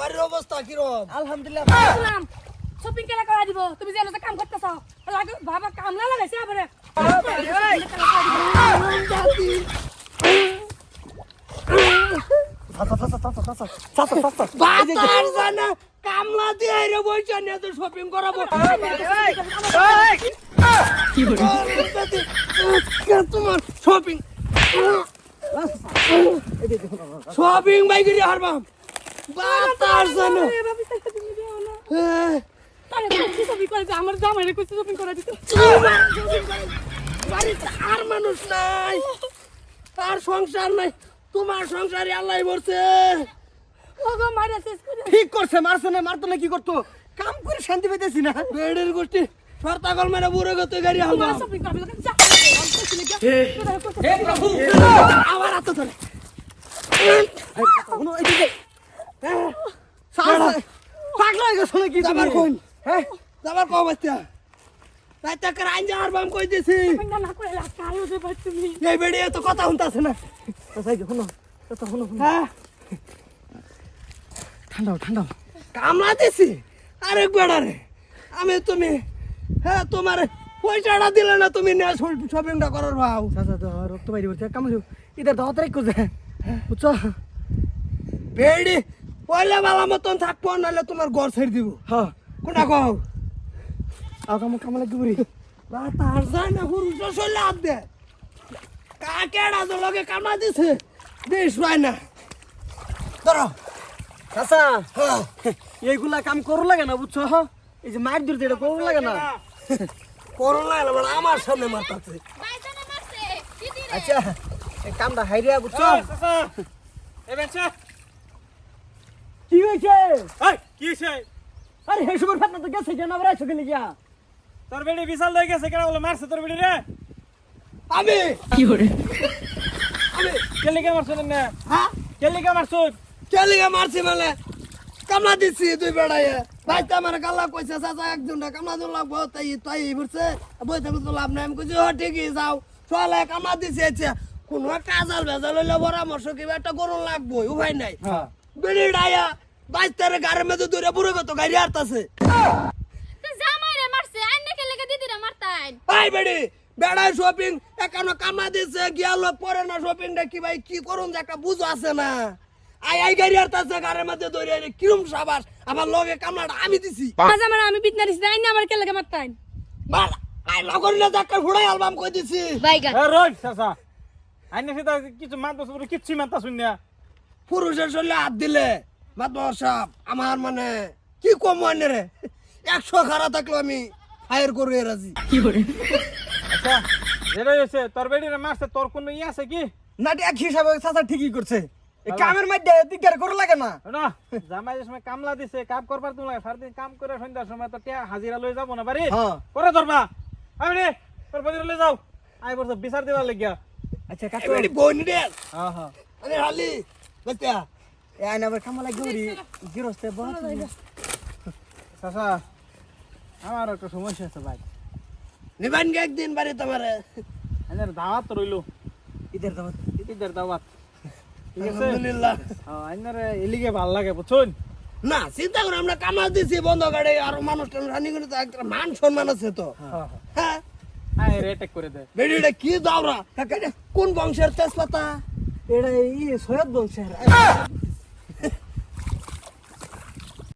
বাড়ির অবস্থা কিরম? আলহামদুলিল্লাহ। শপিং কেলা করা দিব? তুমি যেন তো কাম করতেছ লাগে বাবা কাম না লাগাইছে আবার। কামলা দিয়ে রে বইছা নিয়ে তো শপিং করাবো। তোমার শপিং শপিং বাইক রে হারবাম। বাতার জানা আমার জামাই রেখে শপিং করা দিতে বাড়িতে আর মানুষ নাই। আর সংসার নাই। তোমার সংসারে আল্লাহ মারা ঠিক করছে মারছে না মারতো না কি করতো? কাম করে শান্তি পাইতেছি না। বেড়ের গোষ্ঠী। সর্তাকল মেরে বুড়ো গত গাড়ি করবে যা আবার আতো ধরে। কোনো এদিকে চাচা পাগলা হয়ে গেছো নাকি? কোন হ্যাঁ কম কই দিছি। করে তুমি এই বেড়ে তো কথা না। শোনো শোনো। হ্যাঁ। ঠান্ডাও ঠান্ডাও। কামলা দিছি। আরেক বেড়ারে আমি তুমি হ্যাঁ তোমার পয়সাটা দিলে না তুমি নিয়ে শপিংটা করার ভাও। চাচা তো রক্ত বাইরে পড়ছে। কামড় ইদার দাও তারিখ করছে বুঝছ? বেড়ি পয়লা বালা মতন থাকব নাহলে তোমার ঘর ছেড়ে দিব। হ্যাঁ। কোনটা কও? আও কাম কাম লাগি বুড়ি। তার যায় না পুরুষ চলে হাত দে। কাকেড়া তো লগে কামা দিছে? বেশ হয় না। ধরো। চাচা হ্যাঁ। এইগুলা কাম করু লাগে না বুঝছ? হ্যাঁ? এই যে মার দূর এটা করু লাগে না। করোনা এলো মানে আমার সামনে মারতাছে। আচ্ছা এই কামটা হাইরিয়া বুঝছ? কি হয়েছে? কি হইছে? আরে হে সুমর ফাতনা তো গেছে কেন? আবার আইছো গেলি গিয়া? তোর বেটি বিশাল হয়ে গেছে কেন? বলে মারছে তোর বেটি রে। আমি! কেলিকে মারছো না? হ্যাঁ? কেলিকে মারছো? কেলিগা মারছি মানে? কামলা দিচ্ছি দুই বেড়াই ভাইতে আমার গাল্লা কইছে চাচা একজনটা কামলা দিন লাগবো তাই তাই বুঝছে বই থাকলে তো লাভ নাই। আমি কইছি হ ঠিকই যাও। চলে কামলা দিছে আচ্ছা কোনো কাজাল ভেজাল হইলে পরামর্শ কিবা একটা করুন লাগবো উপায় নাই। বেড়ি ডাইয়া বাইস্তারে গাড়ির মধ্যে দূরে বুড়ো কত গাড়ি হারতাছে জামাইরে মারছে আইনে কে লেগে দিদিরা মারতাইন ভাই বেড়ি বেড়াই শপিং একানো কামা দিছে গিয়াল পরে না শপিংটা কি ভাই কি করুন যে একটা বুঝো আছে না। আই আই গাড়ি হারতাছে গাড়ির মধ্যে দৌড়ে কিরম সাবাস? আমার লগে কামলাটা আমি দিছি। আজ আমার আমি বিতনা দিছি আইনা আমার কে লাগে মারতাইন? বাল আই লগর না যাকে ফুড়াই অ্যালবাম কই দিছি। বাইগা। এ আইনে সেটা কিছু মানতাছ কিচ্ছু না। পুরুষের শরীরে হাত দিলে মাতবর সাহেব আমার মানে কি কম মানে রে? একশো খারা থাকল আমি ফায়ার করে রাজি। আচ্ছা যেটা হয়েছে তোর রে মারছে তোর কোনো ই আছে কি? না এক হিসাবে চাচা ঠিকই করছে। কামের মধ্যে দিকদার করু লাগে না। না জামাই সময় কামলা দিছে কাম করবার তুমি লাগে সারাদিন কাম করে সন্ধ্যার সময় তো টিয়া হাজিরা লই যাব না বাড়ি। করে ধরবা। আমি রে তোর লই যাও। আই বলছো বিচার দিবার লাগিয়া। আচ্ছা কাকু এবারে বোন রে। হ্যাঁ হ্যাঁ আরে হালি এ আইনা আবার কামা লাগি বুড়ি গিরস্তে বহুত চাচা আমার একটা সমস্যা আছে ভাই। নিবান গে একদিন বাড়ি তোমারে দাওয়াত রইল ইদের দাওয়াত ঈদের দাওয়াত আলহামদুলিল্লাহ। হ্যাঁ এলিগে ভালো লাগে বুঝছুন? না চিন্তা করে আমরা কামাল দিছি বন্ধ গাড়ি আর মানুষ রানি করে তো একটা মান সম্মান আছে তো। হ্যাঁ আয় রেটেক করে দে। বেডিটা কি দাওরা? কোন বংশের তেজপাতা? এটা ই সৈয়দ বংশের।